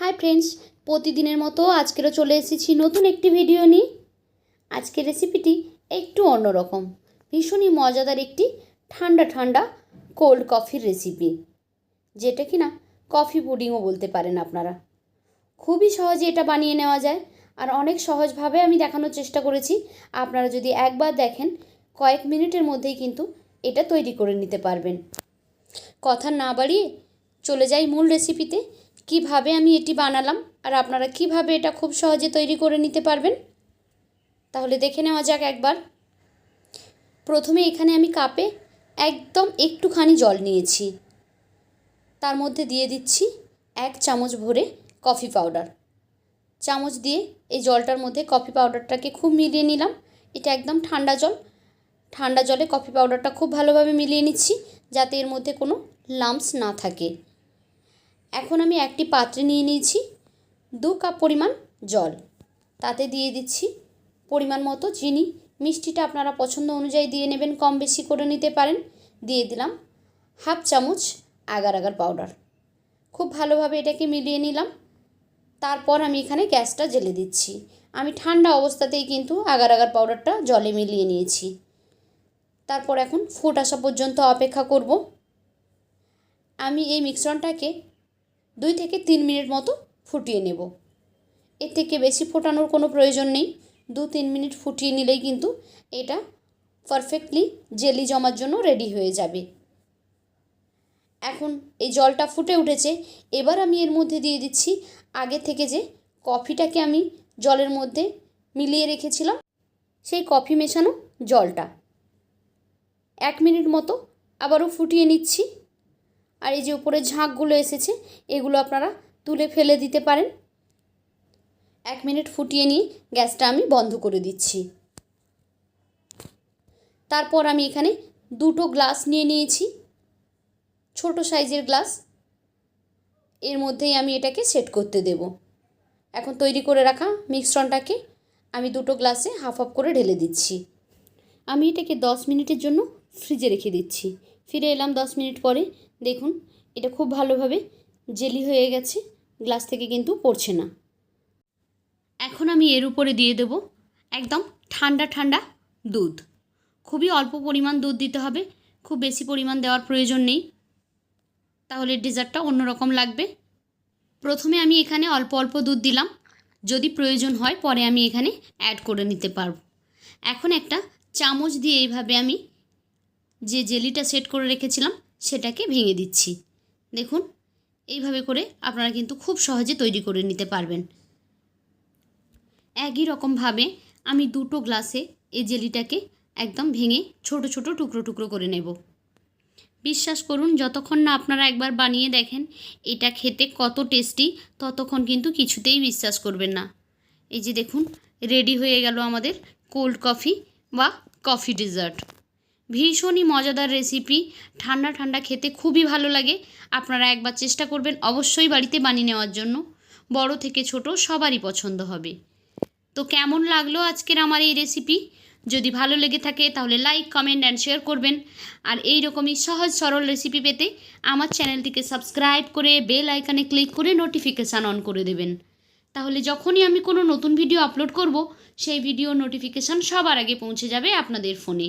Hi friends প্রতিদিনের মতো আজকেরও চলে এসেছি নতুন একটি ভিডিও নিয়ে। আজকের রেসিপিটি একটু অন্যরকম। ভীষণই মজাদার একটি ঠান্ডা ঠান্ডা কোল্ড কফির রেসিপি যেটা কি না কফি পুডিংও বলতে পারেন আপনারা। খুবই সহজে এটা বানিয়ে নেওয়া যায়। আর অনেক সহজভাবে আমি দেখানোর চেষ্টা করেছি। আপনারা যদি একবার দেখেন, কয়েক মিনিটের মধ্যেই কিন্তু এটা তৈরি করে নিতে পারবেন। কথা না বাড়িয়ে চলে যাই মূল রেসিপিতে কীভাবে আমি এটি বানালাম আর আপনারা কীভাবে এটা খুব সহজে তৈরি করে নিতে পারবেন? তাহলে দেখে নেওয়া যাক একবার। প্রথমে এখানে আমি কাপে একদম একটুখানি জল নিয়েছি। তার মধ্যে দিয়ে দিচ্ছি এক চামচ ভরে কফি পাউডার। চামচ দিয়ে এই জলটার মধ্যে কফি পাউডারটাকে খুব মিলিয়ে নিলাম। এটা একদম ঠান্ডা জল। ঠান্ডা জলে কফি পাউডারটা খুব ভালোভাবে মিলিয়ে নিচ্ছি যাতে এর মধ্যে কোনো লাম্পস না থাকে। এখন আমি একটি পাত্রে নিয়ে নিয়েছি দু কাপ পরিমাণ জল। তাতে দিয়ে দিচ্ছি পরিমাণ মতো চিনি। মিষ্টিটা আপনারা পছন্দ অনুযায়ী দিয়ে নেবেন, কম বেশি করে নিতে পারেন। দিয়ে দিলাম হাফ চামচ আগার আগার পাউডার। খুব ভালোভাবে এটাকে মিলিয়ে নিলাম। তারপর আমি এখানে গ্যাসটা জেলে দিচ্ছি। আমি ঠান্ডা অবস্থাতেই কিন্তু আগার আগার পাউডারটা জলে মিলিয়ে নিয়েছি। তারপর এখন ফুট আসা পর্যন্ত অপেক্ষা করব। আমি এই মিশ্রণটাকে দুই থেকে তিন মিনিট মতো ফুটিয়ে নেব। এর থেকে বেশি ফোটানোর কোনো প্রয়োজন নেই। দু তিন মিনিট ফুটিয়ে নিলেই কিন্তু এটা পারফেক্টলি জেলি জমার জন্য রেডি হয়ে যাবে। এখন এই জলটা ফুটে উঠেছে। এবার আমি এর মধ্যে দিয়ে দিচ্ছি আগে থেকে যে কফিটাকে আমি জলের মধ্যে মিলিয়ে রেখেছিলাম, সেই কফি মেশানো জলটা। এক মিনিট মতো আবারও ফুটিয়ে নিচ্ছি। আর এই যে উপরে ঝাঁকগুলো এসেছে, এগুলো আপনারা তুলে ফেলে দিতে পারেন। এক মিনিট ফুটিয়ে নিয়ে গ্যাসটা আমি বন্ধ করে দিচ্ছি। তারপর আমি এখানে দুটো গ্লাস নিয়ে নিয়েছি, ছোট সাইজের গ্লাস। এর মধ্যেই আমি এটাকে সেট করতে দেব। এখন তৈরি করে রাখা মিশ্রণটাকে আমি দুটো গ্লাসে হাফ হাফ করে ঢেলে দিচ্ছি। আমি এটাকে দশ মিনিটের জন্য ফ্রিজে রেখে দিচ্ছি। ফিরে এলাম দশ মিনিট পরে দেখুন, এটা খুব ভালোভাবে জেলি হয়ে গেছে, গ্লাস থেকে কিন্তু পড়ছে না। এখন আমি এর উপরে দিয়ে দেব একদম ঠান্ডা ঠান্ডা দুধ। খুবই অল্প পরিমাণ দুধ দিতে হবে, খুব বেশি পরিমাণ দেওয়ার প্রয়োজন নেই। তাহলে ডেজার্টটা অন্যরকম লাগবে। প্রথমে আমি এখানে অল্প অল্প দুধ দিলাম। যদি প্রয়োজন হয়, পরে আমি এখানে অ্যাড করে নিতে পারব। এখন একটা চামচ দিয়ে এইভাবে আমি যে জেলিটা সেট করে রেখেছিলাম সেটাকে ভেঙে দিচ্ছি। দেখুন, এইভাবে করে আপনারা কিন্তু খুব সহজে তৈরি করে নিতে পারবেন। একই রকমভাবে আমি দুটো গ্লাসে এই জেলিটাকে একদম ভেঙে ছোট ছোট টুকরো টুকরো করে নেব। বিশ্বাস করুন, যতক্ষণ না আপনারা একবার বানিয়ে দেখেন, এটা খেতে কত টেস্টি, ততক্ষণ কিন্তু কিছুতেই বিশ্বাস করবেন না। এই যে দেখুন, রেডি হয়ে গেল আমাদের কোল্ড কফি বা কফি ডেজার্ট। ভীষণই মজাদার রেসিপি ঠান্ডা ঠান্ডা খেতে খুবই ভালো লাগে। আপনারা একবার চেষ্টা করবেন অবশ্যই বাড়িতে বানিয়ে নেওয়ার জন্য। বড় থেকে ছোট সবারই পছন্দ হবে। তো কেমন লাগল আজকের আমার এই রেসিপি যদি ভালো লেগে থাকে তাহলে লাইক কমেন্ট অ্যান্ড শেয়ার করবেন। আর এই রকমই সহজ, সরল রেসিপি পেতে আমার চ্যানেলটিকে সাবস্ক্রাইব করে বেল আইকনে ক্লিক করে নোটিফিকেশান অন করে দেবেন। তাহলে যখনই আমি কোনো নতুন ভিডিও আপলোড করব, সেই ভিডিও নোটিফিকেশান সবার আগে পৌঁছে যাবে আপনাদের ফোনে